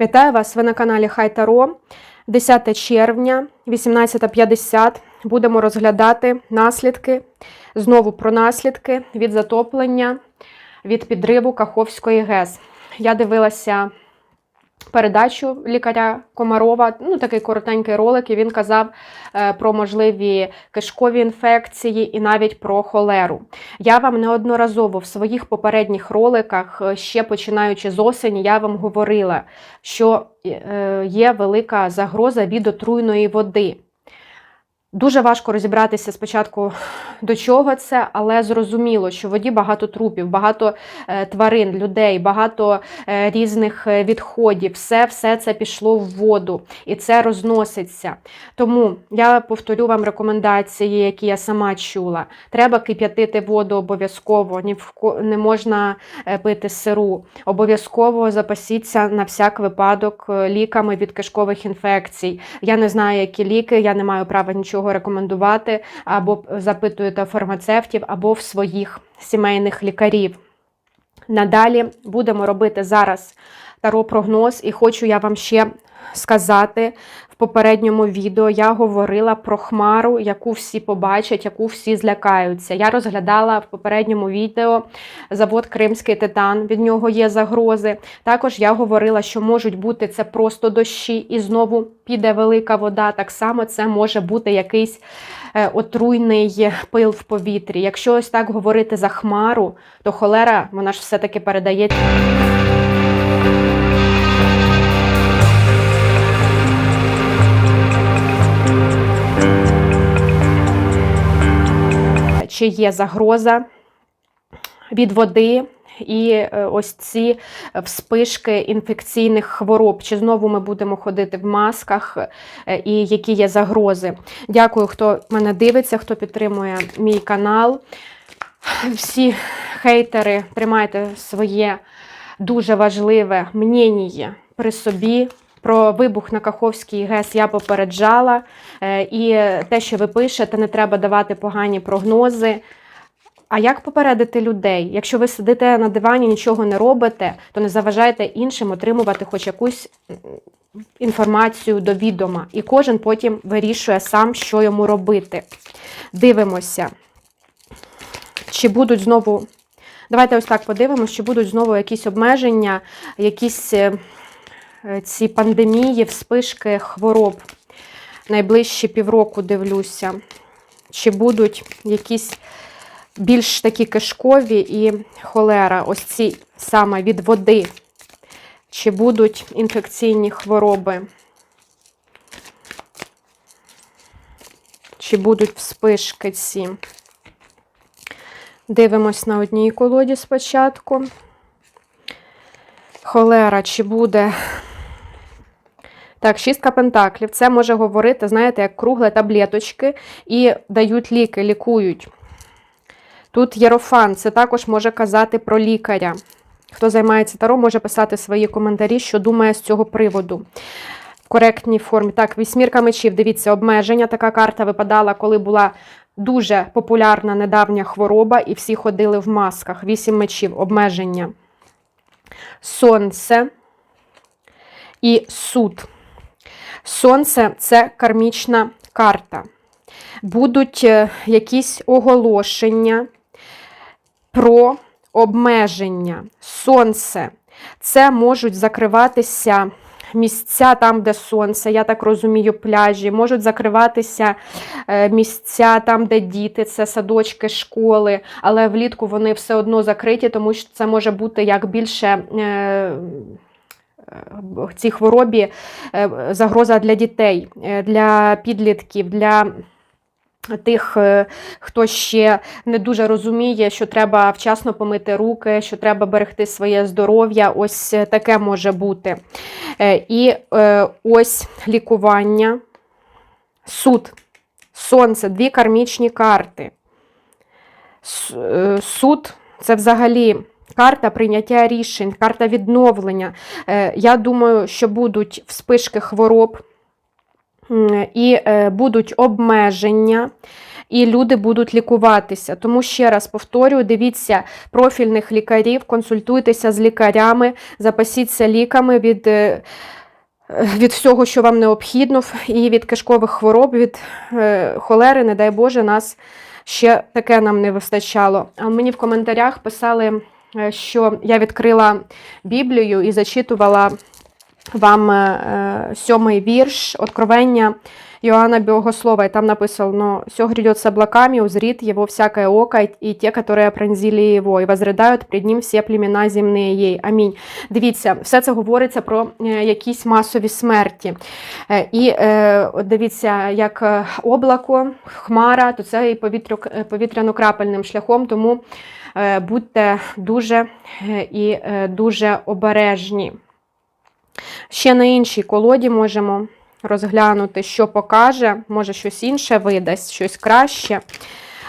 Вітаю вас! Ви на каналі Хай Таро. 10 червня, 18.50. Будемо розглядати наслідки, знову про наслідки від затоплення від підриву Каховської ГЕС. Я дивилася передачу лікаря Комарова, ну такий коротенький ролик, і він казав е, про можливі кишкові інфекції і навіть про холеру. Я вам неодноразово в своїх попередніх роликах, е, ще починаючи з осені, я вам говорила, що е, є велика загроза від отруйної води. Дуже важко розібратися спочатку до чого це, але зрозуміло, що в воді багато трупів, багато е, тварин, людей, багато е, різних е, відходів. Все, все це пішло в воду і це розноситься. Тому я повторю вам рекомендації, які я сама чула. Треба кип'ятити воду обов'язково, не можна пити сиру. Обов'язково запасіться на всяк випадок ліками від кишкових інфекцій. Я не знаю, які ліки, я не маю права нічого рекомендувати, або запитуєте фармацевтів, або в своїх сімейних лікарів. Надалі будемо робити зараз таро-прогноз, і хочу я вам ще сказати. В попередньому відео я говорила про хмару, яку всі побачать, яку всі злякаються. Я розглядала в попередньому відео завод Кримський титан, від нього є загрози. Також я говорила, що можуть бути це просто дощі, і знову піде велика вода. Так само це може бути якийсь е, отруйний пил в повітрі. Якщо ось так говорити за хмару, то холера вона ж все-таки передає. Чи є загроза від води і е, ось ці вспишки інфекційних хвороб. Чи знову ми будемо ходити в масках, е, і які є загрози? Дякую, хто мене дивиться, хто підтримує мій канал. Всі хейтери, тримайте своє дуже важливе мнення при собі. Про вибух на Каховській ГЕС я попереджала. Е, І те, що ви пишете, не треба давати погані прогнози. А як попередити людей? Якщо ви сидите на дивані, нічого не робите, то не заважайте іншим отримувати хоч якусь інформацію до відома. І кожен потім вирішує сам, що йому робити. Дивимося, чи будуть знову. Давайте ось так подивимося, чи будуть знову якісь обмеження, якісь е, ці пандемії, вспишки хвороб. Найближчі півроку дивлюся, чи будуть якісь більш такі кишкові і холера, ось ці саме від води, чи будуть інфекційні хвороби, чи будуть вспишки ці. Дивимось на одній колоді спочатку. Холера, чи буде. Так, шістка пентаклів. Це може говорити, знаєте, як кругле таблеточки і дають ліки, лікують. Тут єрофан, це також може казати про лікаря. Хто займається таро, може писати свої коментарі, що думає з цього приводу. В коректній формі. Так, вісьмірка мечів, дивіться, обмеження. Така карта випадала, коли була дуже популярна недавня хвороба, і всі ходили в масках. Вісім мечів, обмеження. Сонце і суд. Сонце це кармічна карта. Будуть е, якісь оголошення про обмеження. Сонце. Це можуть закриватися місця там, де сонце, я так розумію, пляжі, можуть закриватися е, місця там, де діти, це садочки, школи, але влітку вони все одно закриті, тому що це може бути як більше. Цій хворобі е, загроза для дітей, е, для підлітків, для тих, е, хто ще не дуже розуміє, що треба вчасно помити руки, що треба берегти своє здоров'я. Ось таке може бути. І ось лікування, суд, сонце, дві кармічні карти. Суд це взагалі. Карта прийняття рішень, карта відновлення. Е, Я думаю, що будуть вспишки хвороб, і е, будуть обмеження, і люди будуть лікуватися. Тому ще раз повторюю, дивіться профільних лікарів, консультуйтеся з лікарями, запасіться ліками від. е, Від всього, що вам необхідно, і від кишкових хвороб, від холери, не дай Боже, нас ще таке нам не вистачало. А мені в коментарях писали, що я відкрила Біблію і зачитувала вам е, сьомий вірш Откровення Иоанна Богослова, и там написано, все грядет с облаками, узрит его всякое око, и те, которые пронзили его, и возридают пред ним всі племена земные єй. Амінь. Дивіться, все це говориться про е, якісь масові смерті. Е, І е, дивіться, як е, облако, хмара, то це і е, повітряно-крапельним шляхом, тому е, будьте дуже е, і е, дуже обережні. Ще на іншій колоді можемо розглянути, що покаже, може щось інше видасть, щось краще.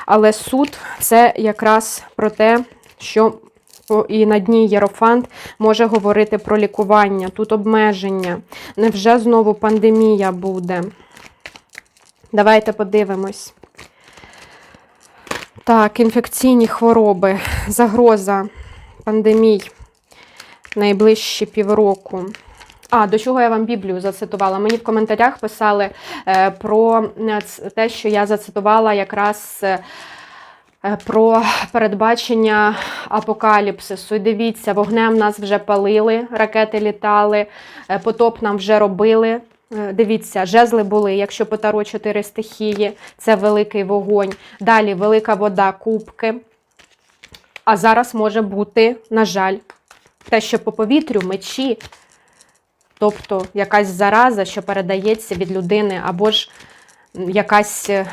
Але суд це якраз про те, що і на дні Єрофант може говорити про лікування. Тут обмеження. Невже знову пандемія буде? Давайте подивимось. Так, інфекційні хвороби, загроза пандемій найближчі півроку. А, до чого я вам Біблію зацитувала? Мені в коментарях писали е, про е, те, що я зацитувала якраз е, про передбачення апокаліпсису. І дивіться, вогнем нас вже палили, ракети літали, потоп нам вже робили. Е, Дивіться, жезли були, якщо по чотири стихії, це великий вогонь. Далі велика вода, кубки. А зараз може бути, на жаль, те, що по повітрю, мечі, тобто якась зараза, що передається від людини, або ж якась, е,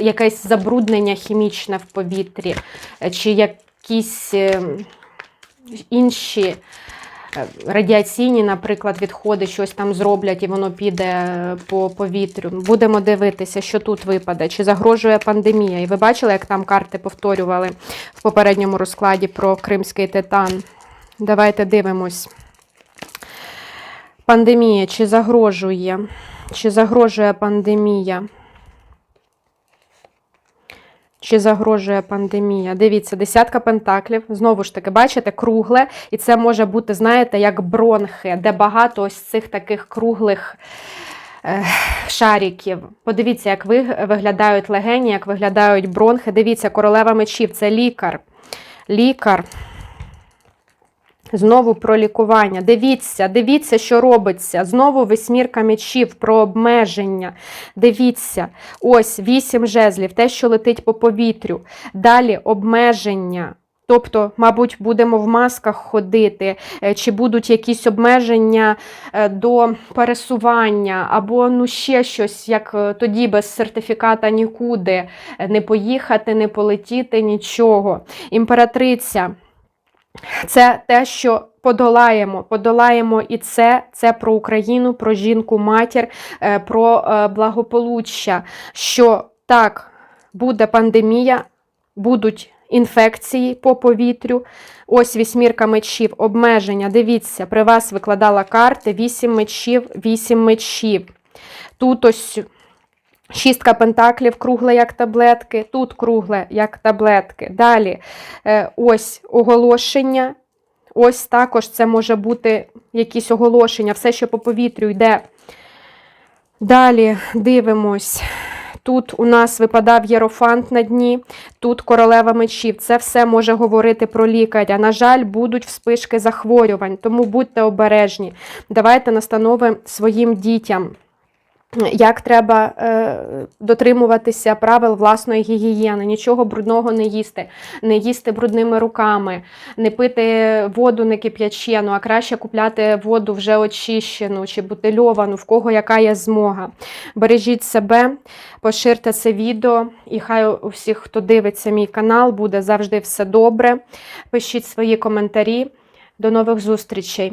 якесь забруднення хімічне в повітрі, е, чи якісь е, інші радіаційні, наприклад, відходи, щось там зроблять і воно піде е, по повітрю. Будемо дивитися, що тут випаде, чи загрожує пандемія. І ви бачили, як там карти повторювали в попередньому розкладі про кримський титан. Давайте дивимось. Пандемія чи загрожує? Чи загрожує пандемія? Чи загрожує пандемія? Дивіться, десятка пентаклів. Знову ж таки, бачите, кругле. І це може бути, знаєте, як бронхи, де багато ось цих таких круглих е, шариків. Подивіться, як ви, виглядають легені, як виглядають бронхи. Дивіться, королева мечів це лікар. Лікар. Знову про лікування. Дивіться, дивіться, що робиться. Знову весьмірка мечів про обмеження. Дивіться, ось вісім жезлів, те, що летить по повітрю. Далі обмеження. Тобто, мабуть, будемо в масках ходити, е, чи будуть якісь обмеження е, до пересування, або ну ще щось, як е, тоді без сертифіката нікуди не поїхати, не полетіти, нічого. Імператриця. Це те, що подолаємо. Подолаємо і це, це про Україну, про жінку, матір, е, про е, благополуччя. Що так, буде пандемія, будуть інфекції по повітрю. Ось вісьмірка мечів, обмеження. Дивіться, при вас викладала карти, вісім мечів, вісім мечів. Тут ось Шістка пентаклів кругле, як таблетки, тут кругле, як таблетки. Далі е, ось оголошення. Ось також це може бути якісь оголошення, все, що по повітрю йде. Далі дивимось. Тут у нас випадав єрофант на дні, тут королева мечів. Це все може говорити про лікаря. На жаль, будуть вспишки захворювань, тому будьте обережні. Давайте настанови своїм дітям. Як треба е, дотримуватися правил власної гігієни, нічого брудного не їсти, не їсти брудними руками, не пити воду не кип'ячену, а краще купляти воду вже очищену чи бутильовану, в кого яка є змога. Бережіть себе, поширте це відео, і хай у всіх, хто дивиться мій канал, буде завжди все добре. Пишіть свої коментарі. До нових зустрічей!